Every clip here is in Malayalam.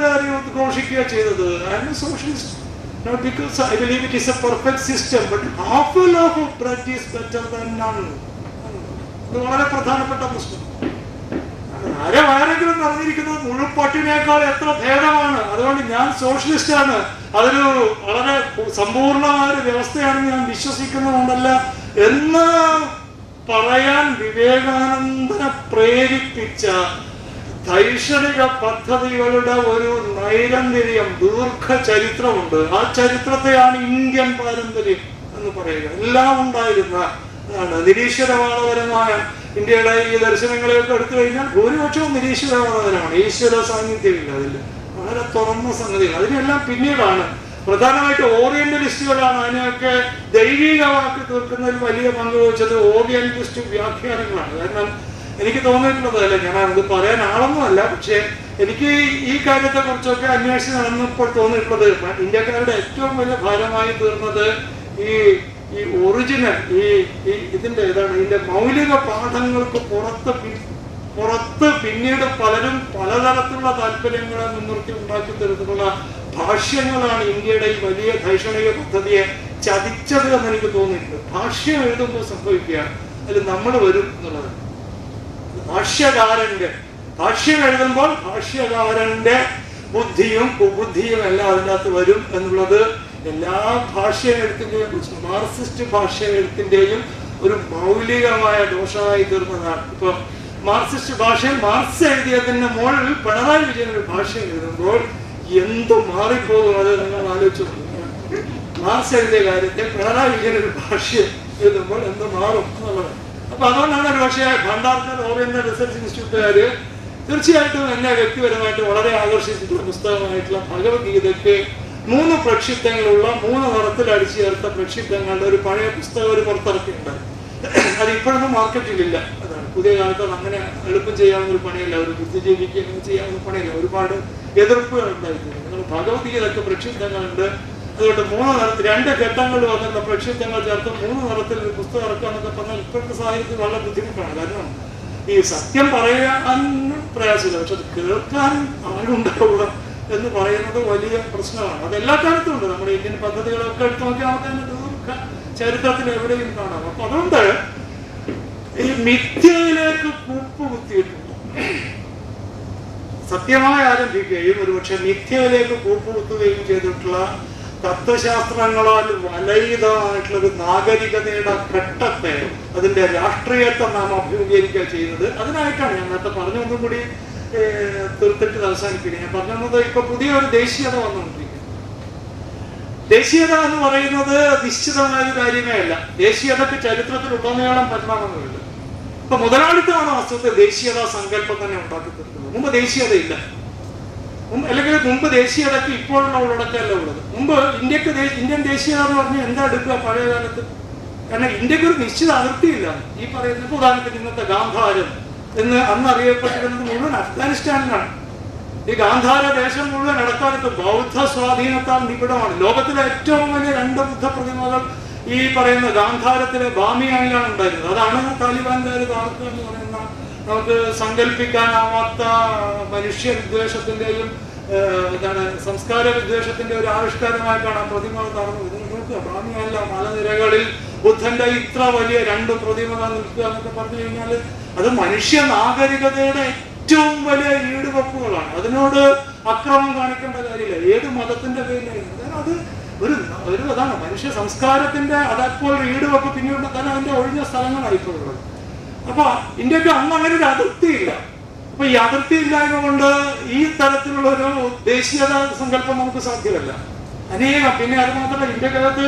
ഭാരതത്വകാരെ ഘോഷിക്കുക ചെയ്തത്. സോഷ്യലിസ്റ്റ് വളരെ പ്രധാനപ്പെട്ട പ്രശ്നം. ആരും ആരെങ്കിലും നിറഞ്ഞിരിക്കുന്നത് മുഴുപ്പട്ടിനേക്കാൾ എത്ര ഭേദമാണ്. അതുകൊണ്ട് ഞാൻ സോഷ്യലിസ്റ്റ് ആണ്. അതൊരു വളരെ സമ്പൂർണമായ ഒരു വ്യവസ്ഥയാണെന്ന് ഞാൻ വിശ്വസിക്കുന്നതുകൊണ്ടല്ല എന്ന് പറയാൻ വിവേകാനന്ദനെ പ്രേരിപ്പിച്ച ദൈക്ഷണിക പദ്ധതികളുടെ ഒരു നൈരന്തര്യം ദീർഘ ചരിത്രമുണ്ട് ആ ചരിത്രത്തെയാണ് ഇന്ത്യൻ പാരമ്പര്യം എന്ന് പറയുക. എല്ലാം ഉണ്ടായിരുന്ന ആണ്. നിരീശ്വരവാദപരമായ ഇന്ത്യയുടെ ഈ ദർശനങ്ങളെയൊക്കെ എടുത്തു കഴിഞ്ഞാൽ ഭൂരിപക്ഷവും നിരീശ്വരവാദപരമാണ് ഈശ്വര സാന്നിധ്യമില്ല അതിൽ വളരെ തുറന്ന സംഗതികൾ. അതിനെല്ലാം പിന്നീടാണ്. പ്രധാനമായിട്ട് ഓറിയന്റലിസ്റ്റുകളാണ്. അതിനെയൊക്കെ ദൈവികമാക്കി തീർക്കുന്നതിൽ വലിയ പങ്ക് വഹിച്ചത് ഓറിയന്റലിസ്റ്റ് വ്യാഖ്യാനങ്ങളാണ്. കാരണം എനിക്ക് തോന്നിയിട്ടുള്ളതല്ല ഞാൻ അത് പറയാൻ ആളൊന്നുമല്ല പക്ഷേ എനിക്ക് ഈ കാര്യത്തെ കുറിച്ചൊക്കെ അന്വേഷിച്ച് നടന്നപ്പോൾ തോന്നിയിട്ടുള്ളത്. ഇന്ത്യക്കാരുടെ ഏറ്റവും വലിയ ഭാരമായി തീർന്നത് ഈ ഈ ഒറിജിനൽ ഈ ഇതിന്റെ ഏതാണ് ഇതിന്റെ മൗലിക പാഠങ്ങൾക്ക് പുറത്ത് പുറത്ത് പിന്നീട് പലരും പലതരത്തിലുള്ള താല്പര്യങ്ങളെ മുൻനിർത്തി ഉണ്ടാക്കി തരത്തിലുള്ള ഭാഷ്യങ്ങളാണ് ഇന്ത്യയുടെ ഈ വലിയ ധൈഷണിക പദ്ധതിയെ ചതിച്ചത് എന്ന് എനിക്ക് തോന്നിയിട്ടുണ്ട്. ഭാഷ്യം എഴുതുമ്പോൾ സംഭവിക്കുക അതിൽ നമ്മൾ വരും എന്നുള്ളത് ഭാഷ്യകാരന്റെ ഭാഷ്യം എഴുതുമ്പോൾ ഭാഷ്യകാരന്റെ ബുദ്ധിയും കുബുദ്ധിയും എല്ലാം അതിനകത്ത് വരും എന്നുള്ളത് എല്ലാ ഭാഷ്യ എഴുത്തിന്റെയും കുറിച്ച് മാർക്സിസ്റ്റ് ഭാഷ്യ എഴുത്തിന്റെയും ഒരു മൗലികമായ ദോഷമായി തീർന്നതാണ്. ഇപ്പൊ മാർസിസ്റ്റ് ഭാഷയിൽ മാർക്സ് എഴുതിയതിന്റെ മുകളിൽ പിണറായി വിജയൻ ഒരു ഭാഷ എഴുതുമ്പോൾ എന്തു മാറിപ്പോകും അത് നിങ്ങൾ ആലോചിച്ചു മാർക്സ് എഴുതിയ കാര്യത്തെ പിണറായി വിജയൻ ഒരു ഭാഷ എഴുതുമ്പോൾ എന്ത് മാറും എന്നുള്ളത് അപ്പൊ അതുകൊണ്ടാണ് ഒരു പക്ഷേ ഭണ്ഡാർക്കർ ഓറിയന്റൽ റിസർച്ച് ഇൻസ്റ്റിറ്റ്യൂട്ടുകാര് തീർച്ചയായിട്ടും എന്നെ വ്യക്തിപരമായിട്ട് വളരെ ആകർഷിച്ചിട്ടുള്ള പുസ്തകമായിട്ടുള്ള ഭഗവത്ഗീതയ്ക്ക് മൂന്ന് പ്രക്ഷിപ്തങ്ങളുള്ള മൂന്ന് നിറത്തിൽ അടിച്ചു ചേർത്ത പ്രക്ഷിപ്തങ്ങളുടെ ഒരു പഴയ പുസ്തകം ഒരു പുറത്തിറക്കിയിട്ടുണ്ട് അത് ഇപ്പോഴൊന്നും മാർക്കറ്റിലില്ല. അതാണ് പുതിയ കാലത്ത് അങ്ങനെ എളുപ്പം ചെയ്യാവുന്ന ഒരു പണിയല്ല. ഒരു ബുദ്ധിജീവിക്ക് ചെയ്യാവുന്ന പണിയല്ല. ഒരുപാട് എതിർപ്പുകൾ ഉണ്ടായിരുന്നു നിങ്ങൾ ഭഗവത്ഗീതയ്ക്ക് പ്രക്ഷിപ്തങ്ങളുണ്ട്. അതുകൊണ്ട് മൂന്ന് നിറത്തിൽ രണ്ട് ഘട്ടങ്ങൾ വന്നിട്ടുള്ള പ്രക്ഷിപ്തങ്ങൾ ചേർത്ത് മൂന്ന് നിറത്തിൽ പുസ്തകം ഇറക്കുക എന്നൊക്കെ പറഞ്ഞാൽ ഇപ്പോഴത്തെ സാഹചര്യത്തിൽ വളരെ ബുദ്ധിമുട്ടാണ്. കാരണം ഈ സത്യം പറയാൻ പ്രയാസമില്ല. പക്ഷെ അത് കേൾക്കാൻ ആരുണ്ടാവുക എന്ന് പറയുന്നത് വലിയ പ്രശ്നമാണ്. അത് എല്ലാ കാലത്തും ഉണ്ട്. നമ്മുടെ ഇന്ത്യൻ പദ്ധതികളൊക്കെ എടുത്ത് നോക്കിയാൽ നമുക്ക് അതിന് ദീർഘ ചരിത്രത്തിൽ എവിടെയും കാണാം. അപ്പൊ അതുകൊണ്ട് ഈ മിഥ്യയിലേക്ക് കൂപ്പ് കുത്തിയിട്ടുണ്ട് സത്യമായി ആരംഭിക്കുകയും ഒരുപക്ഷെ മിഥ്യയിലേക്ക് കൂപ്പ് കുത്തുകയും ചെയ്തിട്ടുള്ള തത്വശാസ്ത്രങ്ങളാൽ വലയിതായിട്ടുള്ളൊരു നാഗരികതയുടെ ഘട്ടത്തെ അതിന്റെ രാഷ്ട്രീയത്തെ നാം അഭിമുഖീകരിക്കുക ചെയ്യുന്നത് അതിനായിട്ടാണ്. ഞാൻ നേരത്തെ പറഞ്ഞൊന്നും കൂടി തീർത്തിട്ട് അവസാനിപ്പിക്കുക ഞാൻ പറഞ്ഞത് ഇപ്പൊ പുതിയൊരു ദേശീയത വന്നുകൊണ്ടിരിക്കുന്നു. ദേശീയത എന്ന് പറയുന്നത് നിശ്ചിതമായ കാര്യമേ അല്ല. ദേശീയതക്ക് ചരിത്രത്തിൽ ഉടനീളം പരിണാമങ്ങളുണ്ട്. ഇപ്പൊ മുതലാളിത്തമാണ് വാസ്തവത്തിൽ ദേശീയത സങ്കല്പം തന്നെ ഉണ്ടാക്കി തീർക്കുന്നത് മുമ്പ് ദേശീയത ഇല്ല മുമ്പ് അല്ലെങ്കിൽ മുമ്പ് ദേശീയതക്ക് ഇപ്പോഴുള്ള ഉള്ളടക്കമല്ല ഉള്ളത്. മുമ്പ് ഇന്ത്യയ്ക്ക് ഇന്ത്യൻ ദേശീയത എന്ന് പറഞ്ഞാൽ എന്താ എടുക്കുക പഴയ കാലത്ത്? കാരണം ഇന്ത്യയ്ക്ക് ഒരു നിശ്ചിത അതിർത്തിയില്ല. ഈ പറയുന്ന ഉദാഹരണത്തിന് ഇന്നത്തെ ഗാന്ധാരം എന്ന് അന്ന് അറിയപ്പെട്ടിരുന്നത് മുഴുവൻ അഫ്ഗാനിസ്ഥാനിലാണ്. ഈ ഗാന്ധാര ദേശം മുഴുവൻ ഇടക്കാലത്ത് ബൗദ്ധ സ്വാധീനത്താൽ നിബിഡമാണ്. ലോകത്തിലെ ഏറ്റവും വലിയ രണ്ട് ബുദ്ധ പ്രതിമകൾ ഈ പറയുന്ന ഗാന്ധാരത്തിലെ ബാമിയാനിലാണ് ഉണ്ടായിരുന്നത്. അതാണ് താലിബാൻകാർ താർക്കുക എന്ന് പറയുന്ന നമുക്ക് സങ്കല്പിക്കാനാവാത്ത മനുഷ്യ വിദ്വേഷത്തിന്റെയും എന്താണ് സംസ്കാര വിദ്വേഷത്തിന്റെ ഒരു ആവിഷ്കാരമായിട്ടാണ് ആ പ്രതിമകൾ നടന്നത് നോക്കുക ബ്രാഹ്മിയല്ല മലനിരകളിൽ ബുദ്ധന്റെ ഇത്ര വലിയ രണ്ട് പ്രതിമകൾ നിൽക്കുക എന്നൊക്കെ പറഞ്ഞു കഴിഞ്ഞാൽ അത് മനുഷ്യ നാഗരികതയുടെ ഏറ്റവും വലിയ ഈടുവപ്പുകളാണ്. അതിനോട് അക്രമം കാണിക്കേണ്ട കാര്യമില്ല. ഏത് മതത്തിന്റെ പേരിലായിരുന്നു അത് ഒരു ഒരു അതാണ് മനുഷ്യ സംസ്കാരത്തിന്റെ അതപ്പോൾ ഈടുവപ്പ് പിന്നീട് തന്നെ അതിന്റെ ഒഴിഞ്ഞ സ്ഥലങ്ങളായിപ്പോഴുള്ളത് അപ്പൊ ഇന്ത്യയ്ക്ക് അന്ന് അങ്ങനെ ഒരു അതിർത്തിയില്ല അപ്പൊ ഈ അതിർത്തി ഇല്ലായ്മ കൊണ്ട് ഈ തരത്തിലുള്ള ഒരു ദേശീയത സങ്കല്പം നമുക്ക് സാധ്യമല്ല. അനേകം പിന്നെ അത് മാത്രമല്ല ഇന്ത്യക്കകത്ത്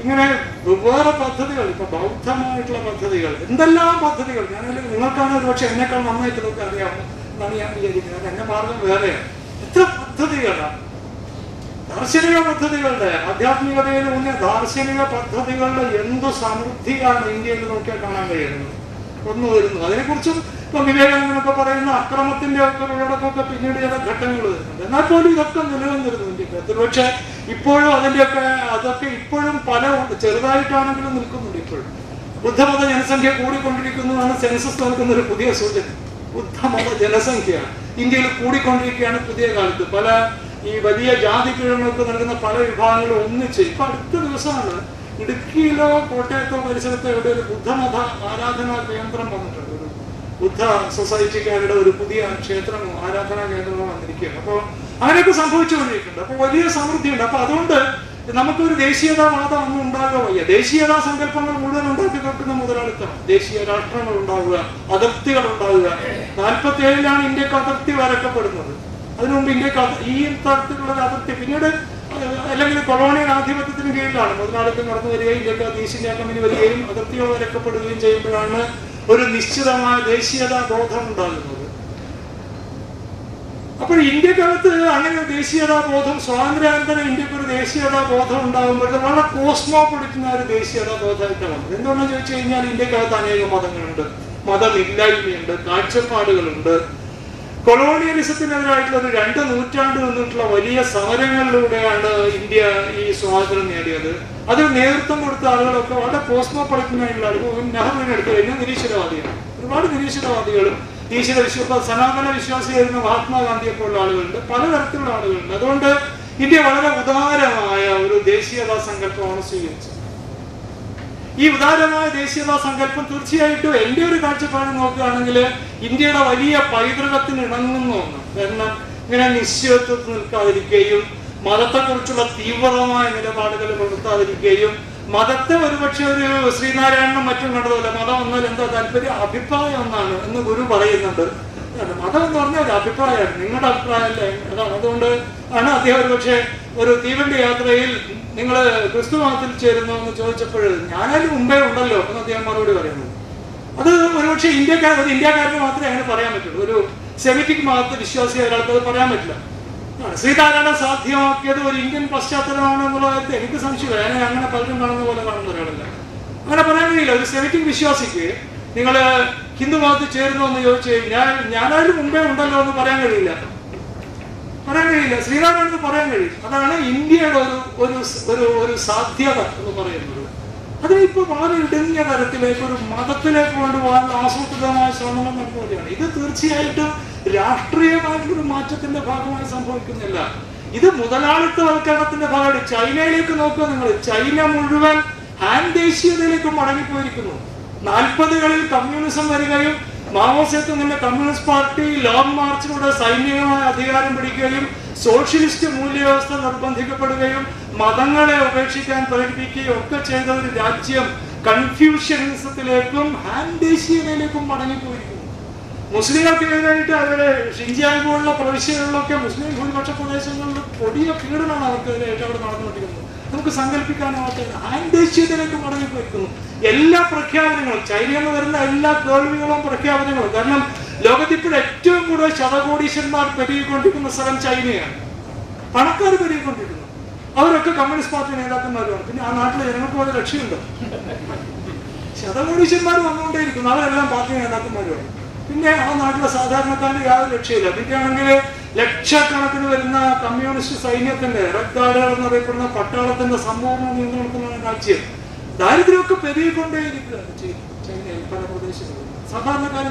ഇങ്ങനെ വെവ്വേറെ പദ്ധതികൾ ഇപ്പൊ ബൗദ്ധമായിട്ടുള്ള പദ്ധതികൾ എന്തെല്ലാം പദ്ധതികൾ? ഞാൻ നിങ്ങൾക്കാണ് ഒരു പക്ഷെ എന്നെക്കാൾ നന്നായിട്ട് നമുക്ക് അറിയാമോ എന്നാണ് ഞാൻ വിചാരിക്കുന്നത്. എന്റെ മാർഗം വേറെയാണ്. എത്ര പദ്ധതികളാണ് ദാർശനിക പദ്ധതികളുടെ ആധ്യാത്മികതയിൽ ഊന്നിയ ദാർശനിക പദ്ധതികളുടെ എന്തു സമൃദ്ധിയാണ് ഇന്ത്യയിൽ നോക്കിയാൽ കാണാൻ കഴിയുന്നത്? ഒന്ന് വരുന്നു അതിനെക്കുറിച്ചും വിവേകാനന്ദനൊക്കെ പറയുന്ന അക്രമത്തിന്റെ ഒക്കെ ഉള്ളടക്കമൊക്കെ പിന്നീട് ചില ഘട്ടങ്ങൾ വരുന്നുണ്ട്. എന്നാൽ പോലും ഇതൊക്കെ നിലനിന്നിരുന്നു ഇന്ത്യയ്ക്ക്. പക്ഷെ ഇപ്പോഴും അതിന്റെയൊക്കെ അതൊക്കെ ഇപ്പോഴും പല ചെറുതായിട്ടാണെങ്കിലും നിൽക്കുന്നുണ്ട് ഇപ്പോഴും. ബുദ്ധമത ജനസംഖ്യ കൂടിക്കൊണ്ടിരിക്കുന്നതാണ് സെൻസസ് നൽകുന്ന ഒരു പുതിയ സൂചന. ബുദ്ധമത ജനസംഖ്യ ഇന്ത്യയിൽ കൂടിക്കൊണ്ടിരിക്കുകയാണ് പുതിയ കാലത്ത്. പല ഈ വലിയ ജാതി കിഴങ്ങൾക്ക് നൽകുന്ന പല വിഭാഗങ്ങളും ഒന്നിച്ച് ഇപ്പൊ അടുത്ത ദിവസമാണ് ഇടുക്കിയിലോ കോട്ടയത്തോ പരിസരത്തോ ഇവിടെ ഒരു ബുദ്ധമത ആരാധനാ കേന്ദ്രം വന്നിട്ടുണ്ട്. ഒരു ബുദ്ധ സൊസൈറ്റിക്കാരുടെ ഒരു പുതിയ ക്ഷേത്രമോ ആരാധനാ കേന്ദ്രമോ വന്നിരിക്കുകയാണ്. അപ്പോൾ അങ്ങനെയൊക്കെ സംഭവിച്ചുകൊണ്ടിരിക്കുന്നുണ്ട്. അപ്പോൾ വലിയ സമൃദ്ധിയുണ്ട്. അപ്പൊ അതുകൊണ്ട് നമുക്കൊരു ദേശീയതാവാദം ഒന്നും ഉണ്ടാകുക വയ്യ. ദേശീയതാ സങ്കല്പങ്ങൾ മുഴുവൻ ഉണ്ടാക്കി വെക്കുന്ന മുതലാളിത്തം. ദേശീയ രാഷ്ട്രങ്ങൾ ഉണ്ടാവുക അതിർത്തികൾ ഉണ്ടാവുക. നാൽപ്പത്തി ഏഴിലാണ് ഇന്ത്യയ്ക്ക് അതിർത്തി വരക്കപ്പെടുന്നത്. അതിനു മുമ്പ് ഇന്ത്യയ്ക്ക് ഈ തരത്തിലുള്ള അതിർത്തി. പിന്നീട് അല്ലെങ്കിൽ കൊളോണിയൽ ആധിപത്യത്തിന് കീഴിലാണ്. മുതലാളിത്തം കടന്നു വരികയും ഇതൊക്കെ ദേശീയ കമ്പനി വരികയും അതിർത്തിയോട് രക്കപ്പെടുകയും ചെയ്യുമ്പോഴാണ് ഒരു നിശ്ചിതമായ ദേശീയതാ ബോധം ഉണ്ടാകുന്നത്. അപ്പോൾ ഇന്ത്യക്കകത്ത് അങ്ങനെ ഒരു ദേശീയതാ ബോധം സ്വാതന്ത്ര്യാനന്തരം ഇന്ത്യയ്ക്ക് ഒരു ദേശീയതാ ബോധം ഉണ്ടാകുമ്പോൾ വളരെ കോസ്മോപൊളിറ്റുന്ന ഒരു ദേശീയതാ ബോധമായിട്ടാണ് എന്തുകൊണ്ടാണെന്ന് ചോദിച്ചു കഴിഞ്ഞാൽ ഇന്ത്യക്കകത്ത് അനേകം മതങ്ങളുണ്ട്. മതമില്ലായ്മയുണ്ട് കാഴ്ചപ്പാടുകളുണ്ട്. കൊളോണിയലിസത്തിനെതിരായിട്ടുള്ള ഒരു രണ്ട് നൂറ്റാണ്ട് നിന്നിട്ടുള്ള വലിയ സമരങ്ങളിലൂടെയാണ് ഇന്ത്യ ഈ സ്വാതന്ത്ര്യം നേടിയത്. അതിന് നേതൃത്വം കൊടുത്ത ആളുകളൊക്കെ വളരെ കോസ്മോപൊളിറ്റനായിട്ടുള്ള ആളുകൾ. നെഹ്റുവിനെ എടുത്തു കഴിഞ്ഞാൽ നിരീശ്വരവാദികൾ ഒരുപാട് നിരീശ്വരവാദികളും ഈശ്വര വിശ്വാസ സനാതന വിശ്വാസിയായിരുന്ന മഹാത്മാഗാന്ധിയെ പോലുള്ള ആളുകളുണ്ട്. പലതരത്തിലുള്ള ആളുകളുണ്ട്. അതുകൊണ്ട് ഇന്ത്യ വളരെ ഉദാരമായ ഒരു ദേശീയതാ സങ്കല്പമാണ് സ്വീകരിച്ചത്. ഈ ഉദാരമായ ദേശീയതാ സങ്കല്പം തീർച്ചയായിട്ടും എന്റെ ഒരു കാഴ്ചപ്പാട് നോക്കുകയാണെങ്കിൽ ഇന്ത്യയുടെ വലിയ പൈതൃകത്തിന് ഇണങ്ങുന്ന ഒന്ന് ഇങ്ങനെ നിശ്ചയത്വത്തിൽ നിൽക്കാതിരിക്കുകയും മതത്തെക്കുറിച്ചുള്ള തീവ്രമായ നിലപാടുകൾ പുലർത്താതിരിക്കുകയും മതത്തെ ഒരുപക്ഷെ ഒരു ശ്രീനാരായണനും മറ്റും കണ്ടതല്ല മതം എന്നാൽ എന്താ താല്പര്യം? അഭിപ്രായം ഒന്നാണ് എന്ന് ഗുരു പറയുന്നുണ്ട്. മതം എന്ന് പറഞ്ഞാൽ ഒരു അഭിപ്രായമാണ്. നിങ്ങളുടെ അഭിപ്രായമല്ലേ? അതാണ്. അതുകൊണ്ട് ആണ് അദ്ദേഹം ഒരു പക്ഷേ ഒരു തീവണ്ടി യാത്രയിൽ നിങ്ങൾ ക്രിസ്തു മതത്തിൽ ചേരുന്നു എന്ന് ചോദിച്ചപ്പോൾ ഞാനതിന് മുമ്പേ ഉണ്ടല്ലോ എന്ന് അദ്ദേഹം മറുപടി പറയുന്നു. അത് ഒരുപക്ഷെ ഇന്ത്യക്കാർ ഒരു ഇന്ത്യക്കാരന് മാത്രമേ അങ്ങനെ പറയാൻ പറ്റുള്ളൂ. ഒരു സെമിറ്റിക് മതത്തെ വിശ്വാസിയായ ഒരാൾക്ക് അത് പറയാൻ പറ്റില്ല. സീതാരാമ സാധ്യമാക്കിയത് ഒരു ഇന്ത്യൻ പശ്ചാത്തലമാണ് എന്നുള്ള കാര്യത്തിൽ എനിക്ക് സംശയമില്ല. ഞാൻ അങ്ങനെ പലരും കാണുന്ന പോലെ കാണുന്ന ഒരാളല്ല. അങ്ങനെ പറയാൻ കഴിയില്ല. ഒരു സെമിറ്റിക് വിശ്വാസിക്ക് നിങ്ങൾ ഹിന്ദു മതത്തിൽ ചേരുന്നു എന്ന് ചോദിച്ചു കഴിഞ്ഞാൽ ഞാനതിന് മുമ്പേ ഉണ്ടല്ലോ എന്ന് പറയാൻ കഴിയില്ല. പറയാൻ കഴിയില്ല. ശ്രീനാരായണന് പറയാൻ കഴിയും. അതാണ് ഇന്ത്യയുടെ ഒരു ഒരു ഒരു ഒരു സാധ്യത എന്ന് പറയുന്നത്. അതിനിപ്പോ വളരെ ഇടുങ്ങിയ തരത്തിലേക്ക് ഒരു മതത്തിലേക്ക് കൊണ്ടുപോകാൻ ആസൂത്രിതമായ ശ്രമങ്ങൾ നടത്തുകയാണ് ഇത് തീർച്ചയായിട്ടും രാഷ്ട്രീയമായിട്ടുള്ള മാറ്റത്തിന്റെ ഭാഗമായി സംഭവിക്കുന്നില്ല. ഇത് മുതലാളിത്തവൽക്കരണത്തിന്റെ ഭാഗമായി ചൈനയിലേക്ക് നോക്കുക നിങ്ങൾ. ചൈന മുഴുവൻ ഹാൻ ദേശീയതയിലേക്ക് മടങ്ങിപ്പോയിരിക്കുന്നു. നാൽപ്പതുകളിൽ കമ്മ്യൂണിസം വരികയും മാവോസേത്തുങ്ങിന്റെ കമ്മ്യൂണിസ്റ്റ് പാർട്ടി ലോങ് മാർച്ചിലൂടെ സൈനികമായ അധികാരം പിടിക്കുകയും സോഷ്യലിസ്റ്റ് മൂല്യവ്യവസ്ഥ നിർബന്ധിക്കപ്പെടുകയും മതങ്ങളെ ഉപേക്ഷിക്കാൻ പ്രേരിപ്പിക്കുകയും ഒക്കെ ചെയ്ത ഒരു രാജ്യം കൺഫ്യൂഷനിസത്തിലേക്കും ഹാൻ ദേശീയതയിലേക്കും മടങ്ങിപ്പോയിരിക്കുന്നു മുസ്ലിങ്ങൾക്കെതിരായിട്ട് അവരെ ഷിൻജിയാങ് പോലുള്ള പ്രവിശ്യകളിലൊക്കെ മുസ്ലിം ഭൂരിപക്ഷ പ്രദേശങ്ങളിൽ കൊടിയ പീഡനമാണ് അവർക്കെതിരായിട്ട് അവിടെ നടന്നുകൊണ്ടിരിക്കുന്നത്. നമുക്ക് സങ്കല്പിക്കാനാവാത്ത ഹാൻ ദേശീയതയിലേക്ക് മടങ്ങിപ്പോയിരിക്കുന്നു. എല്ലാ പ്രഖ്യാപനങ്ങളും ചൈനയിൽ നിന്ന് വരുന്ന എല്ലാ കേൾവികളും പ്രഖ്യാപനങ്ങളും കാരണം ലോകത്തിൽ ഇപ്പോൾ ഏറ്റവും കൂടുതൽ ശതകോടീശ്വരന്മാർ പെരുകിക്കൊണ്ടിരിക്കുന്ന സ്ഥലം ചൈനയാണ്. പണക്കാർ പെരുകിക്കൊണ്ടിരിക്കുന്നു. അവരൊക്കെ കമ്മ്യൂണിസ്റ്റ് പാർട്ടി നേതാക്കന്മാരുമാണ് പിന്നെ ആ നാട്ടിലെ ജനങ്ങൾക്ക് പോലെ രക്ഷയുണ്ടോ. ശതകോടീശ്വരന്മാർ വന്നുകൊണ്ടേയിരിക്കുന്നു. അവരെല്ലാം പാർട്ടി നേതാക്കന്മാരുമാണ്. പിന്നെ ആ നാട്ടിലെ സാധാരണക്കാരുടെ യാതൊരു രക്ഷയില്ല. പിന്നെയാണെങ്കിൽ ലക്ഷക്കണക്കിന് വരുന്ന കമ്മ്യൂണിസ്റ്റ് സൈന്യത്തിന്റെ റെഡ് ഗാർഡുകൾ എന്നറിയപ്പെടുന്ന പട്ടാളത്തിന്റെ സമ്പൂർണ നിലനിൽക്കുന്ന രാജ്യം ദാരിദ്ര്യമൊക്കെ പെരുകിക്കൊണ്ടേയിരിക്കുകയാണ് ചൈ- ചൈനയിൽ പല പ്രദേശങ്ങളിലും സാധാരണക്കാരൻ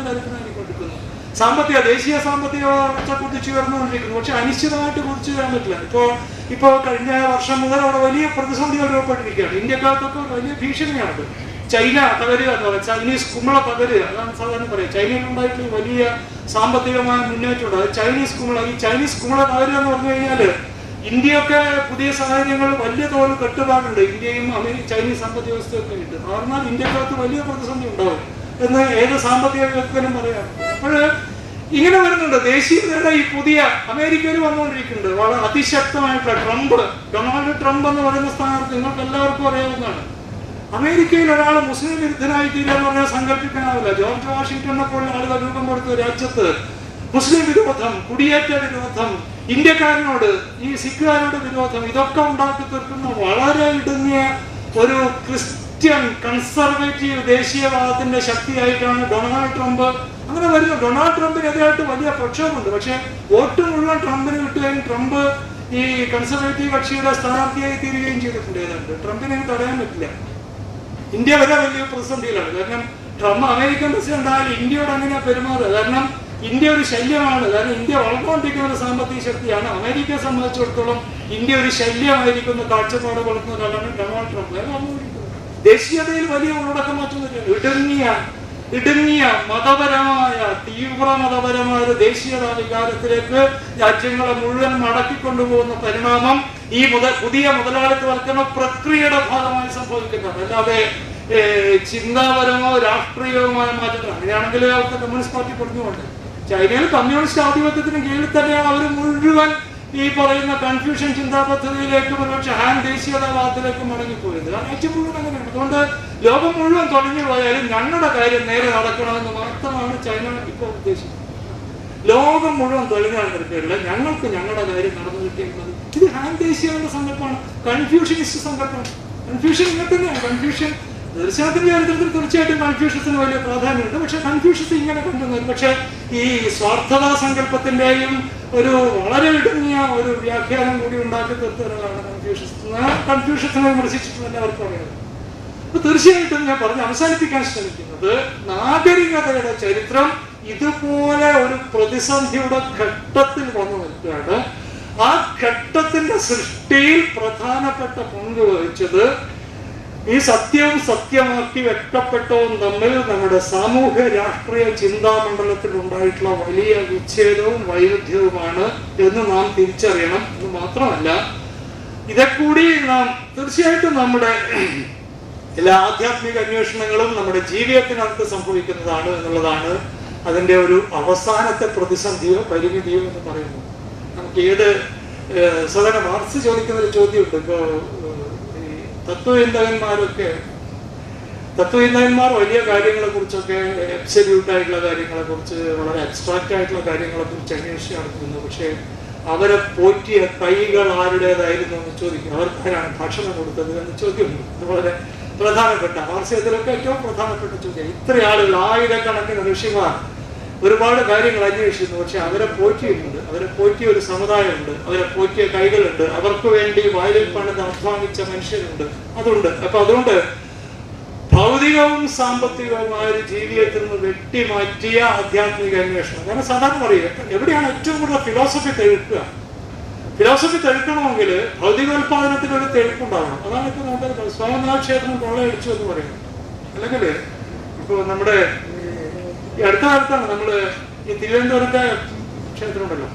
സാമ്പത്തിക ദേശീയ സാമ്പത്തിക വളർച്ച കുതിച്ചുയർന്നുകൊണ്ടിരിക്കുന്നു പക്ഷെ അനിശ്ചിതമായിട്ട് കുതിച്ചു വരാൻ പറ്റില്ല. ഇപ്പോ ഇപ്പോ കഴിഞ്ഞ വർഷം മുതൽ അവിടെ വലിയ പ്രതിസന്ധികൾ രൂപപ്പെട്ടിരിക്കുകയാണ്. ഇന്ത്യക്കാർക്കൊക്കെ വലിയ ഭീഷണിയാണത്. ചൈന തകരുക എന്ന് പറയുന്നത്. ചൈനീസ് കുമ്പള തകരുക. അതാണ് സാധാരണ പറയുക. ചൈനയിൽ ഉണ്ടായിട്ടുള്ള വലിയ സാമ്പത്തികമായ മുന്നേറ്റമുണ്ട്. അത് ചൈനീസ് കുമ്പള ഈ ചൈനീസ് കുമ്പള തകരുക എന്ന് പറഞ്ഞു കഴിഞ്ഞാൽ ഇന്ത്യയൊക്കെ പുതിയ സാഹചര്യങ്ങൾ വലിയ തോതിൽ കെട്ടുപാടുണ്ട്. ഇന്ത്യയും അമേരിക്ക ചൈനീസ് സാമ്പത്തിക വ്യവസ്ഥയൊക്കെ ഉണ്ട്. കാരണം ഇന്ത്യക്കകത്ത് വലിയ പ്രതിസന്ധി ഉണ്ടാവും എന്ന് ഏത് സാമ്പത്തിക വിദഗ്ധനും പറയാം. അപ്പോൾ ഇങ്ങനെ വരുന്നുണ്ട്. ദേശീയതയുടെ ഈ പുതിയ അമേരിക്കയിൽ വന്നുകൊണ്ടിരിക്കുന്നുണ്ട്. വളരെ അതിശക്തമായിട്ടുള്ള ട്രംപ്. ഡൊണാൾഡ് ട്രംപ് എന്ന് പറയുന്ന സ്ഥാനത്ത് നിങ്ങൾക്ക് എല്ലാവർക്കും അറിയാവുന്നതാണ്. അമേരിക്കയിൽ ഒരാൾ മുസ്ലിം വിരുദ്ധനായി തീരുക പറഞ്ഞാൽ സങ്കല്പിക്കാനാവില്ല. ജോർജ് വാഷിംഗ്ടണിനെ പോലുള്ള ആളുകൾ രൂപം കൊടുത്ത രാജ്യത്ത് മുസ്ലിം വിരോധം കുടിയേറ്റ വിരോധം ഇന്ത്യക്കാരനോട് ഈ സിഖുകാരോട് വിരോധം ഇതൊക്കെ ഉണ്ടാക്കി തീർക്കുന്ന വളരെ ഇടുങ്ങിയ ഒരു ക്രിസ്ത്യൻ കൺസർവേറ്റീവ് ദേശീയവാദത്തിന്റെ ശക്തിയായിട്ടാണ് ഡൊണാൾഡ് ട്രംപ് അങ്ങനെ വരുന്നു ഡൊണാൾഡ് ട്രംപിനെതിരായിട്ട് വലിയ പ്രക്ഷോഭമുണ്ട്. പക്ഷെ വോട്ട് മുഴുവൻ ട്രംപിന് കിട്ടുകയും ട്രംപ് ഈ കൺസർവേറ്റീവ് കക്ഷിയുടെ സ്ഥാനാർത്ഥിയായി തീരുകയും ചെയ്തിട്ടുണ്ട്. ഏതാണ്ട് ട്രംപിനെ തടയാൻ പറ്റില്ല. ഇന്ത്യ വരെ വലിയ പ്രതിസന്ധിയിലാണ്. കാരണം ട്രംപ് അമേരിക്കൻ പ്രസിഡന്റ് ആയാലും ഇന്ത്യയോട് അങ്ങനെ പെരുമാറുക. കാരണം ഇന്ത്യ ഒരു ശല്യമാണ്. കാരണം ഇന്ത്യ വളർന്നുകൊണ്ടിരിക്കുന്ന ഒരു സാമ്പത്തിക ശക്തിയാണ്. അമേരിക്കയെ സംബന്ധിച്ചിടത്തോളം ഇന്ത്യ ഒരു ശല്യമായിരിക്കുന്ന കാഴ്ചപ്പാട് വളർത്തുന്ന ഒരാളാണ് ഡൊണാൾഡ് ട്രംപ്. ദേശീയതയിൽ വലിയ ഉള്ളടക്കം മാറ്റുന്നില്ല ഇടുങ്ങിയ ഇടുങ്ങിയ മതപരമായ തീവ്ര മതപരമായ ദേശീയത വികാരത്തിലേക്ക് രാജ്യങ്ങളെ മുഴുവൻ മടക്കിക്കൊണ്ടുപോകുന്ന പരിണാമം ഈ മുതൽ പുതിയ മുതലാളിത്തവൽക്കരണ പ്രക്രിയയുടെ ഭാഗമായി സംഭവിക്കുന്നതാണ് അല്ലാതെ ചിന്താപരമോ രാഷ്ട്രീയവുമായ മാറ്റങ്ങൾ. അങ്ങനെയാണെങ്കിൽ അവർക്ക് കമ്മ്യൂണിസ്റ്റ് പാർട്ടി പറഞ്ഞുകൊണ്ട് ചൈനയിൽ കമ്മ്യൂണിസ്റ്റ് ആധിപത്യത്തിന് കീഴിൽ തന്നെയാണ് അവർ മുഴുവൻ ഈ പറയുന്ന കൺഫ്യൂഷൻ ചിന്താ പദ്ധതിയിലേക്ക് ഒരുപക്ഷെ ഹാൻ ദേശീയതാവാദത്തിലേക്ക് മടങ്ങിപ്പോയത്. രാജ്യം മുഴുവൻ അങ്ങനെയാണ്. അതുകൊണ്ട് ലോകം മുഴുവൻ തുടങ്ങി പോയാലും ഞങ്ങളുടെ കാര്യം നേരെ നടക്കണമെന്ന് മാത്രമാണ് ചൈന ഇപ്പോൾ ഉദ്ദേശിക്കുന്നത്. ലോകം മുഴുവൻ തൊഴിലാളി നിരക്കുകളിൽ ഞങ്ങൾക്ക് ഞങ്ങളുടെ കാര്യം നടന്നു കിട്ടിയിരുന്നത് ഇത് ഹാൻ ദേശീയതയുടെ സങ്കല്പമാണ്. കൺഫ്യൂഷനിസ്റ്റ് സങ്കല്പമാണ്. കൺഫ്യൂഷൻ ഇങ്ങനെ തന്നെയാണ്. കൺഫ്യൂഷൻ ദർശനത്തിന്റെ കാര്യത്തിൽ തീർച്ചയായിട്ടും കൺഫ്യൂഷൻസിന് വലിയ പ്രാധാന്യമുണ്ട്. പക്ഷെ കൺഫ്യൂഷൻസ് ഇങ്ങനെ കണ്ടുവരും പക്ഷെ ഈ സ്വാർത്ഥതാ സങ്കല്പത്തിന്റെയും ഒരു വളരെ ഇടുങ്ങിയ ഒരു വ്യാഖ്യാനം കൂടി ഉണ്ടാക്കി തീർത്തവരാണ് കൺഫ്യൂഷൻസ് കൺഫ്യൂഷൻസിനെ വിമർശിച്ചിട്ടുള്ള എല്ലാവർക്കും അറിയാം അപ്പൊ തീർച്ചയായിട്ടും ഞാൻ പറഞ്ഞ് അവസാനിപ്പിക്കാൻ ശ്രമിക്കുന്നത് നാഗരികതയുടെ ചരിത്രം ഇതുപോലെ ഒരു പ്രതിസന്ധിയുടെ ഘട്ടത്തിൽ വന്നു നിൽക്കുകയാണ്. ആ ഘട്ടത്തിന്റെ സൃഷ്ടിയിൽ പ്രധാനപ്പെട്ട പങ്ക് വഹിച്ചത് ഈ സത്യവും സത്യമാക്കി വ്യക്തപ്പെട്ടവും തമ്മിൽ നമ്മുടെ സാമൂഹ്യ രാഷ്ട്രീയ ചിന്താമണ്ഡലത്തിൽ ഉണ്ടായിട്ടുള്ള വലിയ വിച്ഛേദവും വൈരുദ്ധ്യവുമാണ് എന്ന് നാം തിരിച്ചറിയണം എന്ന് മാത്രമല്ല ഇതേക്കൂടി നാം തീർച്ചയായിട്ടും നമ്മുടെ എല്ലാ ആധ്യാത്മിക അന്വേഷണങ്ങളും നമ്മുടെ ജീവിതത്തിനകത്ത് സംഭവിക്കുന്നതാണ് എന്നുള്ളതാണ് അതിന്റെ ഒരു അവസാനത്തെ പ്രതിസന്ധിയോ പരിമിതിയോ എന്ന് പറയുന്നത് നമുക്ക് ഏത് സാധാരണ മാർക്സ് ചോദിക്കുന്ന ഒരു ചോദ്യമുണ്ട് ഇപ്പോൾ തത്വചിന്തകന്മാരൊക്കെ തത്വചിന്തകന്മാർ വലിയ കാര്യങ്ങളെ കുറിച്ചൊക്കെ എബ്സല്യൂട്ടായിട്ടുള്ള കാര്യങ്ങളെ കുറിച്ച് വളരെ അബ്സ്ട്രാക്റ്റ് ആയിട്ടുള്ള കാര്യങ്ങളെ കുറിച്ച് അന്വേഷിച്ച് നടത്തുന്നു. പക്ഷേ അവരെ പോറ്റിയ കൈകൾ ആരുടേതായിരുന്നു എന്ന് ചോദിക്കും. അവർക്കാരാണ് ഭക്ഷണം കൊടുത്തത് എന്ന് ചോദ്യമുണ്ട്. അത് വളരെ പ്രധാനപ്പെട്ട ആർസ്യത്തിലൊക്കെ ഏറ്റവും പ്രധാനപ്പെട്ട ചോദ്യം. ഇത്ര ആളുകൾ ആയിരക്കണക്കിന് ഋഷിമാർ ഒരുപാട് കാര്യങ്ങൾ അന്വേഷിക്കുന്നു പക്ഷെ അവരെ പോറ്റിയിട്ടുണ്ട്. അവരെ പോറ്റിയ ഒരു സമുദായമുണ്ട്. അവരെ പോറ്റിയ കൈകളുണ്ട്. അവർക്ക് വേണ്ടി വയലിൽ പണിത് അധ്വാനിച്ച മനുഷ്യരുണ്ട്. അതുണ്ട്. അപ്പൊ അതുകൊണ്ട് ഭൗതികവും സാമ്പത്തികവുമായ ഒരു ജീവിതത്തിൽ നിന്ന് വെട്ടിമാറ്റിയ ആധ്യാത്മിക അന്വേഷണം. കാരണം സാധാരണ പറയുക എവിടെയാണ് ഏറ്റവും കൂടുതൽ ഫിലോസഫി തെഴുക്കുക ഫിലോസഫി തെഴുക്കണമെങ്കിൽ ഭൗതികോൽപാദനത്തിന് ഒരു തെഴുക്കുണ്ടാവണം അതാണ് ഇപ്പൊ സോമനാഥ് ക്ഷേത്രം കൊള്ളയടിച്ചു എന്ന് പറയുന്നത്. അല്ലെങ്കിൽ ഇപ്പൊ നമ്മുടെ ഈ അടുത്ത കാലത്താണ് നമ്മൾ ഈ തിരുവനന്തപുരത്തെ ക്ഷേത്രമുണ്ടല്ലോ.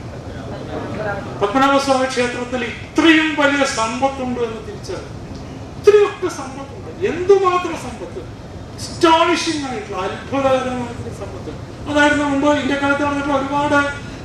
പത്മനാഭസ്വാമി ക്ഷേത്രത്തിൽ ഇത്രയും വലിയ സമ്പത്തുണ്ട് എന്ന് തിരിച്ചറിഞ്ഞു. ഇത്രയൊക്കെ സമ്പത്തുണ്ട്. എന്തുമാത്രം സമ്പത്ത്? സ്റ്റാണിഷിംഗ് ആയിട്ടുള്ള അത്ഭുതകരമായിട്ടുള്ള സമ്പത്ത്. അതായിരുന്നു മുമ്പ് ഇന്ത്യക്കാലത്ത് നടന്നിട്ടുള്ള ഒരുപാട്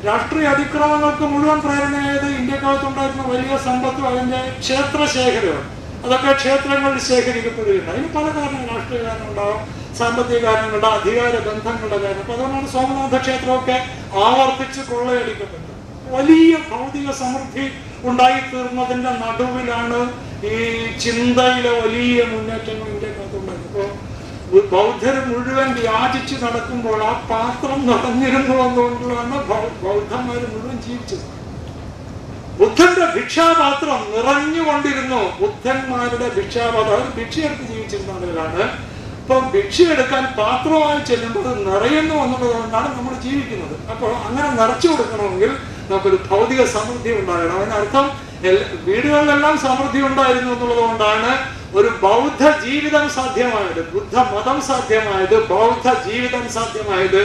രാഷ്ട്രീയ അതിക്രമങ്ങൾക്ക് മുഴുവൻ പ്രേരണയായത് ഇന്ത്യക്കാലത്തുണ്ടായിരുന്ന വലിയ സമ്പത്തും അതിന്റെ ക്ഷേത്ര ശേഖരമാണ് അതൊക്കെ ക്ഷേത്രങ്ങളിൽ ശേഖരിക്കപ്പെടുകയുണ്ട് അതിന് പല കാരണങ്ങൾ രാഷ്ട്രീയ കാരണം ഉണ്ടാവും. സാമ്പത്തിക കാര്യങ്ങളുടെ അധികാര ബന്ധങ്ങളുടെ കാര്യം. അപ്പൊ അതുകൊണ്ടാണ് സോമനാഥ ക്ഷേത്രമൊക്കെ ആവർത്തിച്ച് കൊള്ളയടിക്കപ്പെട്ടത്. വലിയ ഭൗതിക സമൃദ്ധി ഉണ്ടായിത്തീർന്നതിന്റെ നടുവിലാണ് ഈ ചിന്തയിലെ വലിയ മുന്നേറ്റങ്ങൾ ഇന്ത്യക്കകത്തുണ്ടായത് അപ്പോ ബൗദ്ധർ മുഴുവൻ യാചിച്ച് നടക്കുമ്പോൾ ആ പാത്രം നിറഞ്ഞിരുന്നു എന്നുകൊണ്ടാണ് ബൗദ്ധന്മാർ മുഴുവൻ ജീവിച്ചത്. ബുദ്ധന്റെ ഭിക്ഷാപാത്രം നിറഞ്ഞുകൊണ്ടിരുന്നു. ബുദ്ധന്മാരുടെ ഭിക്ഷാപാത്രം ഭിക്ഷയെടുത്ത് ജീവിച്ചിരുന്ന ആളുകളാണ്. ഇപ്പം ഭിക്ഷ എടുക്കാൻ പാത്രമായി ചെല്ലുമ്പോൾ അത് നിറയുന്നു എന്നുള്ളതുകൊണ്ടാണ് നമ്മൾ ജീവിക്കുന്നത്. അപ്പോൾ അങ്ങനെ നിറച്ചു കൊടുക്കണമെങ്കിൽ നമുക്കൊരു ഭൗതിക സമൃദ്ധി ഉണ്ടാകണം. അതിനർത്ഥം വീടുകളിലെല്ലാം സമൃദ്ധി ഉണ്ടായിരുന്നു എന്നുള്ളത് കൊണ്ടാണ് ഒരു ബൗദ്ധ ജീവിതം സാധ്യമായത് ബുദ്ധ മതം സാധ്യമായത് ബൗദ്ധ ജീവിതം സാധ്യമായത്.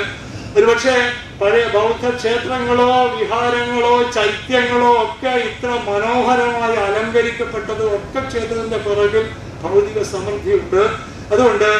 ഒരുപക്ഷെ പഴയ ബൗദ്ധ ക്ഷേത്രങ്ങളോ വിഹാരങ്ങളോ ചൈത്യങ്ങളോ ഒക്കെ ഇത്ര മനോഹരമായി അലങ്കരിക്കപ്പെട്ടതും ഒക്കെ ക്ഷേത്രത്തിന്റെ പിറകിൽ ഭൗതിക സമൃദ്ധിയുണ്ട്. അതുകൊണ്ട്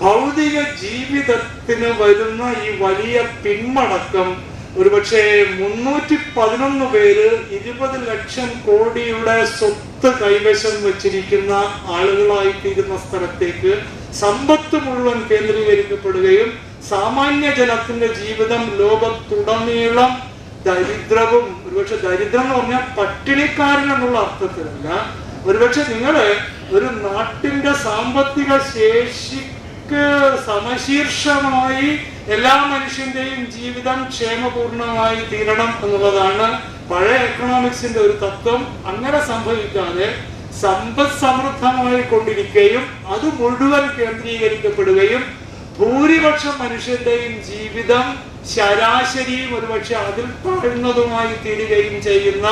ഭൗതിക ജീവിതത്തിന് വരുന്ന ഈ വലിയ പിന്മടക്കം ഒരുപക്ഷെ മുന്നൂറ്റി പതിനൊന്ന് പേര് ഇരുപത് ലക്ഷം കോടിയുടെ സ്വത്ത് കൈവശം വച്ചിരിക്കുന്ന ആളുകളായി തീരുന്ന സ്ഥലത്തേക്ക് സമ്പത്ത് മുഴുവൻ കേന്ദ്രീകരിക്കപ്പെടുകയും സാമാന്യ ജനത്തിന്റെ ജീവിതം ലോകത്തുടനീളം ദരിദ്രവും ഒരുപക്ഷെ ദരിദ്രം എന്ന് പറഞ്ഞാൽ പട്ടിണിക്കാരൻ എന്നുള്ള അർത്ഥത്തിലല്ല. ഒരുപക്ഷെ നിങ്ങൾ ഒരു നാട്ടിന്റെ സാമ്പത്തിക ശേഷിക്ക് സമശീർഷമായി എല്ലാ മനുഷ്യന്റെയും ജീവിതം ക്ഷേമപൂർണമായി തീരണം എന്നുള്ളതാണ് പഴയ എക്കണോമിക്സിന്റെ ഒരു തത്വം. അങ്ങനെ സംഭവിക്കാതെ സമ്പദ് സമൃദ്ധമായി കൊണ്ടിരിക്കുകയും അത് മുഴുവൻ കേന്ദ്രീകരിക്കപ്പെടുകയും ഭൂരിപക്ഷം മനുഷ്യന്റെയും ജീവിതം ശരാശരിയും ഒരുപക്ഷെ അതിൽ താഴ്ന്നതുമായി തീരുകയും ചെയ്യുന്ന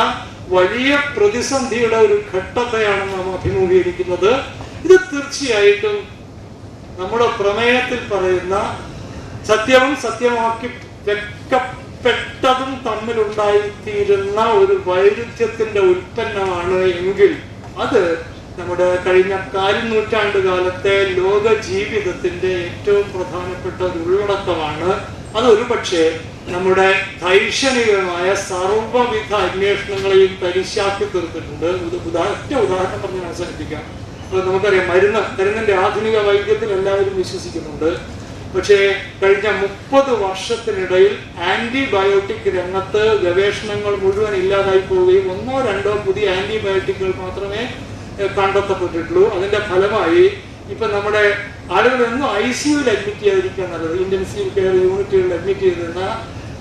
വലിയ പ്രതിസന്ധിയുടെ ഒരു ഘട്ടത്തെയാണ് നാം അഭിമുഖീകരിക്കുന്നത്. ഇത് തീർച്ചയായിട്ടും നമ്മുടെ പ്രമേയത്തിൽ പറയുന്ന സത്യവും സത്യമാക്കി വെക്കപ്പെട്ടതും തമ്മിലുണ്ടായിത്തീരുന്ന ഒരു വൈരുദ്ധ്യത്തിന്റെ ഉൽപ്പന്നമാണ് എങ്കിൽ അത് നമ്മുടെ കഴിഞ്ഞ കാൽ നൂറ്റാണ്ട് കാലത്തെ ലോക ജീവിതത്തിന്റെ ഏറ്റവും പ്രധാനപ്പെട്ട ഒരു ഉള്ളടക്കമാണ്. അത് പക്ഷേ നമ്മുടെ ദൈക്ഷണികമായ സർവവിധ അന്വേഷണങ്ങളെയും തരിശാക്കി തീർത്തിട്ടുണ്ട്. ഒരു ഉദാ- ഒറ്റ ഉദാഹരണം പറഞ്ഞ് അവസാനിപ്പിക്കാം. അപ്പൊ നമുക്കറിയാം മരുന്ന് മരുന്നിന്റെ ആധുനിക വൈദ്യത്തിൽ എല്ലാവരും വിശ്വസിക്കുന്നുണ്ട്. പക്ഷേ കഴിഞ്ഞ മുപ്പത് വർഷത്തിനിടയിൽ ആന്റിബയോട്ടിക് രംഗത്ത് ഗവേഷണങ്ങൾ മുഴുവൻ ഇല്ലാതായി പോവുകയും ഒന്നോ രണ്ടോ പുതിയ ആന്റിബയോട്ടിക്കുകൾ മാത്രമേ കണ്ടെത്തപ്പെട്ടിട്ടുള്ളൂ. അതിന്റെ ഫലമായി ഇപ്പൊ നമ്മുടെ ആളുകൾ എന്നും ഐ സിയുവിൽ അഡ്മിറ്റ് ചെയ്യാതിരിക്കാൻ നല്ലത്. ഇന്റൻസീവ് കെയർ യൂണിറ്റുകളിൽ അഡ്മിറ്റ് ചെയ്തിരുന്ന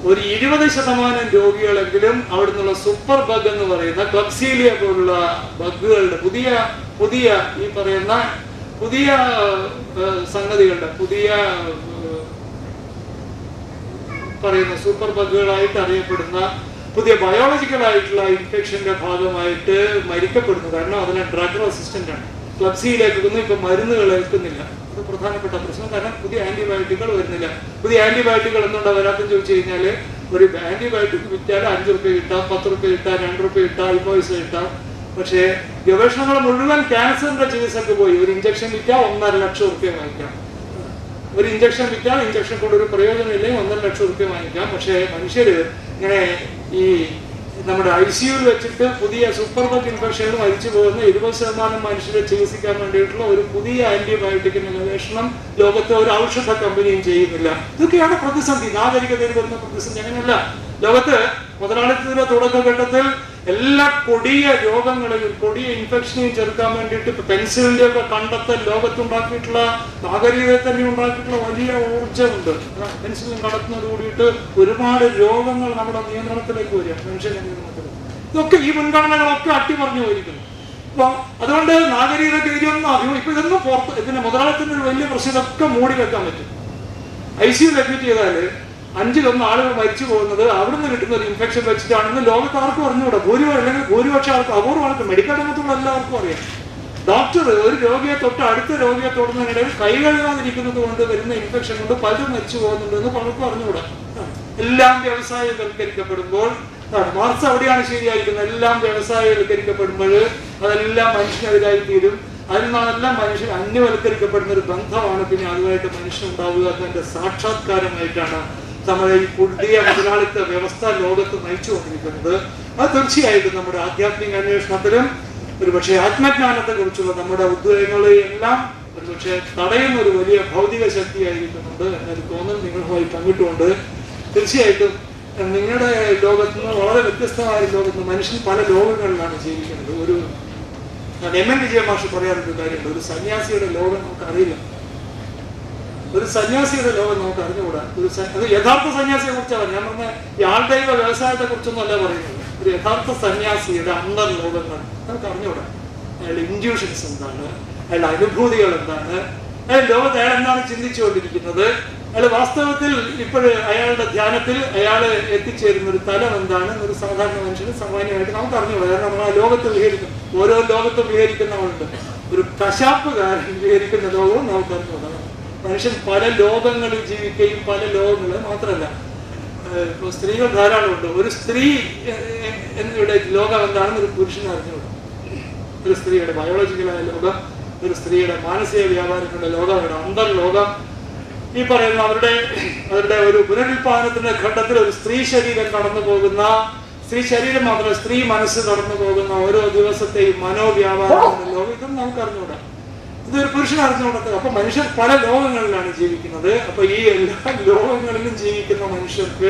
ഒരു ഇരുപത് ശതമാനം രോഗികളെങ്കിലും അവിടെ നിന്നുള്ള സൂപ്പർ ബഗ് എന്ന് പറയുന്ന ക്ലബ്സീലിയ പോലുള്ള ബഗുകളുടെ പുതിയ പുതിയ ഈ പറയുന്ന പുതിയ സംഗതികളുടെ പുതിയ പറയുന്ന സൂപ്പർ ബഗുകളായിട്ട് അറിയപ്പെടുന്ന പുതിയ ബയോളജിക്കൽ ആയിട്ടുള്ള ഇൻഫെക്ഷന്റെ ഭാഗമായിട്ട് മരിക്കപ്പെടുന്നു. കാരണം അതിന് ഡ്രഗ് റെസിസ്റ്റന്റ് ആണ്. ക്ലബ്സിയിലേക്ക് ഇപ്പൊ മരുന്നുകൾ അത് പ്രധാനപ്പെട്ട പ്രശ്നം. കാരണം പുതിയ ആന്റിബയോട്ടിക്കുകൾ വരുന്നില്ല. പുതിയ ആന്റിബയോട്ടിക്കുകൾ എന്തുകൊണ്ടാ വരാത്തെന്ന് ചോദിച്ചു കഴിഞ്ഞാൽ ഒരു ആന്റിബയോട്ടിക് വിറ്റാൽ അഞ്ച് റുപ്യ കിട്ടാം പത്ത് റുപ്യ കിട്ടാം രണ്ട് റുപ്യ കിട്ടാം അല്പ പൈസ കിട്ടാം. പക്ഷേ ഗവേഷണങ്ങൾ മുഴുവൻ ക്യാൻസറിന്റെ ചികിത്സക്ക് പോയി. ഒരു ഇഞ്ചക്ഷൻ വിറ്റാൽ ഒന്നര ലക്ഷം റുപ്യ വാങ്ങിക്കാം. ഒരു ഇഞ്ചക്ഷൻ വിറ്റാൽ ഇഞ്ചക്ഷൻ കൊണ്ട് ഒരു പ്രയോജനമില്ലെങ്കിൽ ഒന്നര ലക്ഷം റുപ്യ വാങ്ങിക്കാം. പക്ഷേ മനുഷ്യര് ഇങ്ങനെ ഈ നമ്മുടെ ഐ സിയുവിൽ വെച്ചിട്ട് പുതിയ സൂപ്പർബക്ക് ഇൻഫെക്ഷനിൽ മരിച്ചു പോകുന്ന ഇരുപത് ശതമാനം മനുഷ്യരെ ചികിത്സിക്കാൻ വേണ്ടിയിട്ടുള്ള ഒരു പുതിയ ആന്റിബയോട്ടിക്കിന്റെ ഗവേഷണം ലോകത്തെ ഒരു ഔഷധ കമ്പനിയും ചെയ്യുന്നില്ല. ഇതൊക്കെയാണ് പ്രതിസന്ധി. നാഗരികതയിൽ വരുന്ന പ്രതിസന്ധി അങ്ങനെയല്ല. ലോകത്ത് മുതലാളിത്തത്തിന്റെ തുടക്കഘട്ടത്തിൽ എല്ലാ കൊടിയ രോഗങ്ങളെയും കൊടിയ ഇൻഫെക്ഷനെയും ചെറുക്കാൻ വേണ്ടിയിട്ട് ഇപ്പൊ പെൻസിലിന്റെ ഒക്കെ കണ്ടെത്തൽ ലോകത്തുണ്ടാക്കിയിട്ടുള്ള നാഗരികതയിൽ തന്നെ ഉണ്ടാക്കിയിട്ടുള്ള വലിയ ഊർജമുണ്ട്. പെൻസിലിൻ കടത്തുന്നത് കൂടിയിട്ട് ഒരുപാട് രോഗങ്ങൾ നമ്മുടെ നിയന്ത്രണത്തിലേക്ക് വരിക. മനുഷ്യന്റെ നിയന്ത്രണത്തിൽ ഇതൊക്കെ ഈ മുൻഗണനകളൊക്കെ അട്ടിമറിഞ്ഞു പോയിരിക്കുന്നു അപ്പൊ അതുകൊണ്ട് നാഗരികതയ്ക്ക് ഇതിനൊന്നും അറിയും ഇപ്പൊ ഇതൊന്നും പുറത്ത് ഇതിന്റെ ഒരു വലിയ പ്രശ്നം ഇതൊക്കെ മൂടി വെക്കാൻ പറ്റും. ഐ യു അഡ്മിറ്റ് ചെയ്താൽ അഞ്ചിലൊന്ന് ആളുകൾ മരിച്ചു പോകുന്നത് അവിടുന്ന് കിട്ടുന്ന ഒരു ഇൻഫെക്ഷൻ വെച്ചിട്ടാണെന്ന് ലോകത്ത് ആർക്കും അറിഞ്ഞുകൂടാ. ഭൂരിപക്ഷം അല്ലെങ്കിൽ ഭൂരിപക്ഷം ആൾക്ക് അപൂർവം ആൾക്ക് മെഡിക്കൽ രംഗത്തുള്ള എല്ലാവർക്കും അറിയാം. ഡോക്ടർ ഒരു രോഗിയെ തൊട്ട് അടുത്ത രോഗിയെ തൊടുന്നതിനിടയിൽ കൈ കഴുകാതിരിക്കുന്നത് കൊണ്ട് വരുന്ന ഇൻഫെക്ഷൻ കൊണ്ട് പലരും മരിച്ചു പോകുന്നുണ്ട് എന്ന് പലർക്കും അറിഞ്ഞുകൂടാ. എല്ലാം വ്യവസായവൽക്കരിക്കപ്പെടുമ്പോൾ വൽക്കരിക്കപ്പെടുമ്പോൾ മാർക്സ് അവിടെയാണ് ശരിയായിരിക്കുന്നത്. എല്ലാം വ്യവസായവൽക്കരിക്കപ്പെടുമ്പോൾ അതെല്ലാം മനുഷ്യനെതിരായി തീരും. അതിൽ നിന്നെല്ലാം മനുഷ്യൻ അന്യവൽക്കരിക്കപ്പെടുന്ന ഒരു ബന്ധമാണ്. പിന്നെ അതുമായിട്ട് മനുഷ്യൻ ഉണ്ടാവുക എന്നതിന്റെ സാക്ഷാത്കാരമായിട്ടാണ് നമ്മുടെ ഈ പുതിയ മുതലാളിത്ത വ്യവസ്ഥ ലോകത്ത് നയിച്ചു കൊണ്ടിരിക്കുന്നത് അത് തീർച്ചയായിട്ടും നമ്മുടെ ആധ്യാത്മിക അന്വേഷണത്തിലും ഒരുപക്ഷെ ആത്മജ്ഞാനത്തെ കുറിച്ചുള്ള നമ്മുടെ ഉദ്വേഗങ്ങളെ എല്ലാം ഒരുപക്ഷെ തടയുന്ന ഒരു വലിയ ഭൗതിക ശക്തിയായിരിക്കുന്നുണ്ട് എന്നൊരു തോന്നൽ നിങ്ങളുമായി പങ്കിട്ടുകൊണ്ട് തീർച്ചയായിട്ടും നിങ്ങളുടെ ലോകത്ത് നിന്ന് വളരെ വ്യത്യസ്തമായ ലോകത്ത് മനുഷ്യൻ പല ലോകങ്ങളിലാണ് ജീവിക്കുന്നത്. ഒരു എം എൻ വിജയ മാഷ് പറയാറുണ്ട് കാര്യമുണ്ട്. ഒരു സന്യാസിയുടെ ലോകം നമുക്ക് അറിയില്ല ഒരു സന്യാസിയുടെ ലോകം നമുക്ക് അറിഞ്ഞുകൂടാ. ഒരു അത് യഥാർത്ഥ സന്യാസിയെ കുറിച്ചാണ്. ഞാൻ പറഞ്ഞ ഈ ആൾദൈവ വ്യവസായത്തെ കുറിച്ചൊന്നും അല്ല പറയുന്നത്. ഒരു യഥാർത്ഥ സന്യാസിയുടെ അന്തർ ലോകങ്ങൾ നമുക്ക് അറിഞ്ഞുകൂടാ. അയാളുടെ ഇൻഡ്യൂഷൻസ് എന്താണ്? അയാളുടെ അനുഭൂതികൾ എന്താണ്? അയാൾ ലോകത്ത് അയാൾ എന്താണ് ചിന്തിച്ചുകൊണ്ടിരിക്കുന്നത്? അയാൾ വാസ്തവത്തിൽ ഇപ്പോഴ് അയാളുടെ ധ്യാനത്തിൽ അയാൾ എത്തിച്ചേരുന്ന ഒരു തലം എന്താണ് ഒരു സാധാരണ മനുഷ്യന് സാമാന്യമായിട്ട് നമുക്ക് അറിഞ്ഞുകൂടാ. കാരണം നമ്മൾ ആ ലോകത്ത് വിഹരിക്കും. ഓരോ ലോകത്തും വിഹരിക്കുന്നവരുണ്ട്. ഒരു കശാപ്പുകാരൻ വിഹരിക്കുന്ന ലോകവും നമുക്ക് അറിഞ്ഞുകൂടാ. മനുഷ്യൻ പല ലോകങ്ങളിൽ ജീവിക്കുകയും പല ലോകങ്ങളിൽ മാത്രമല്ല. ഏഹ് ഇപ്പൊ സ്ത്രീകൾ ധാരാളമുണ്ട് ഒരു സ്ത്രീ എന്നിവിടെ ലോകം എന്താണെന്ന് ഒരു പുരുഷൻ അറിഞ്ഞുകൂടാ. ഒരു സ്ത്രീയുടെ ബയോളജിക്കലായ ലോകം ഒരു സ്ത്രീയുടെ മാനസിക വ്യാപാരങ്ങളുടെ ലോകം അവരുടെ അന്തർലോകം. ഈ പറയുന്ന അവരുടെ അവരുടെ ഒരു പുനരുത്പാദനത്തിന്റെ ഘട്ടത്തിൽ ഒരു സ്ത്രീ ശരീരം കടന്നു പോകുന്ന സ്ത്രീ ശരീരം മാത്രമല്ല സ്ത്രീ മനസ്സ് കടന്നു പോകുന്ന ഓരോ ദിവസത്തെയും മനോവ്യാപാരങ്ങളുടെ ലോകം. ഇതൊന്നും നമുക്ക് അറിഞ്ഞുകൂടാ ഇതൊരു പുരുഷൻ അറിഞ്ഞുകൊണ്ടത് അപ്പൊ മനുഷ്യർ പല ലോകങ്ങളിലാണ് ജീവിക്കുന്നത്. അപ്പൊ ഈ എല്ലാ ലോകങ്ങളിലും ജീവിക്കുന്ന മനുഷ്യർക്ക്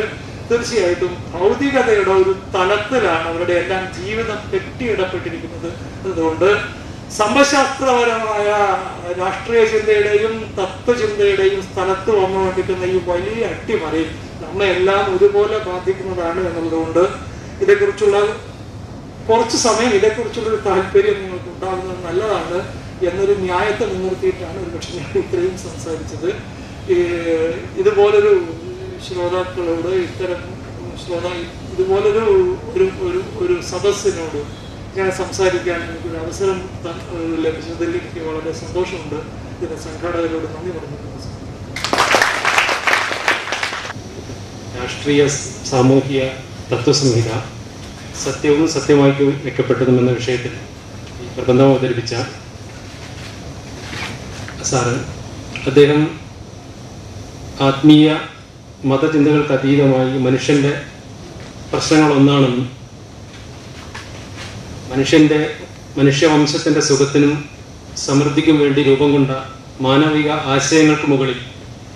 തീർച്ചയായിട്ടും ഭൗതികതയുടെ ഒരു തലത്തിലാണ് അവരുടെ എല്ലാം ജീവിതം കെട്ടിയിടപ്പെട്ടിരിക്കുന്നത്. അതുകൊണ്ട് സമ്പശാസ്ത്രപരമായ രാഷ്ട്രീയ ചിന്തയുടെയും തത്വചിന്തയുടെയും സ്ഥലത്ത് വന്നു കൊണ്ടിരിക്കുന്ന ഈ വലിയ അട്ടിമറി നമ്മെ എല്ലാം ഒരുപോലെ ബാധിക്കുന്നതാണ് എന്നുള്ളതുകൊണ്ട് ഇതേക്കുറിച്ചുള്ള കുറച്ച് സമയം ഇതേക്കുറിച്ചുള്ളൊരു താല്പര്യം നിങ്ങൾക്ക് ഉണ്ടാകുന്നത് നല്ലതാണ് എന്നൊരു ന്യായത്തെ മുൻനിർത്തിയിട്ടാണ് ഒരു പക്ഷേ ഞാൻ ഇത്രയും സംസാരിച്ചത്. ഇതുപോലൊരു ശ്രോതാക്കളോട് ഇത്തരം ശ്രോതാ ഇതുപോലൊരു ഒരു ഒരു ഒരു സദസ്സിനോട് ഞാൻ സംസാരിക്കാൻ എനിക്കൊരു അവസരം ലഭിച്ചതിൽ എനിക്ക് വളരെ സന്തോഷമുണ്ട്. ഇതിന്റെ സംഘാടകരോട് നന്ദി പറഞ്ഞു രാഷ്ട്രീയ സാമൂഹിക തത്വസംഹിത സത്യവും സത്യമാക്കി വെക്കപ്പെട്ടതും എന്ന വിഷയത്തിൽ ഈ പ്രബന്ധം അവതരിപ്പിച്ച സാറ് അദ്ദേഹം ആത്മീയ മതചിന്തകൾക്ക് അതീതമായി മനുഷ്യന്റെ പ്രശ്നങ്ങളൊന്നാണെന്നും മനുഷ്യന്റെ മനുഷ്യവംശത്തിന്റെ സുഖത്തിനും സമൃദ്ധിക്കും വേണ്ടി രൂപം കൊണ്ട മാനവിക ആശയങ്ങൾക്ക് മുകളിൽ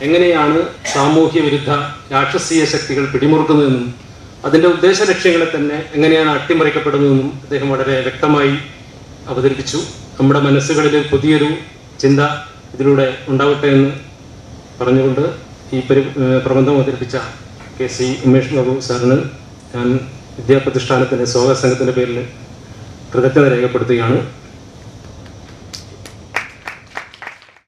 എങ്ങനെയാണ് സാമൂഹ്യ വിരുദ്ധ രാക്ഷസീയ ശക്തികൾ പിടിമുറുക്കുന്നതെന്നും അതിന്റെ ഉദ്ദേശ ലക്ഷ്യങ്ങളെ തന്നെ എങ്ങനെയാണ് അട്ടിമറിക്കപ്പെടുന്നതെന്നും അദ്ദേഹം വളരെ വ്യക്തമായി അവതരിപ്പിച്ചു. നമ്മുടെ മനസ്സുകളിൽ പുതിയൊരു ചിന്ത ഇതിലൂടെ ഉണ്ടാവട്ടെ എന്ന് പറഞ്ഞുകൊണ്ട് ഈ പരി പ്രബന്ധം അവതരിപ്പിച്ച കെ സി ഉമേഷ് ബാബു സാറിന് ഞാൻ വിദ്യാപ്രതിഷ്ഠാനത്തിന്റെ സ്വാഗത സംഘത്തിന്റെ പേരിൽ കൃതജ്ഞത രേഖപ്പെടുത്തുകയാണ്.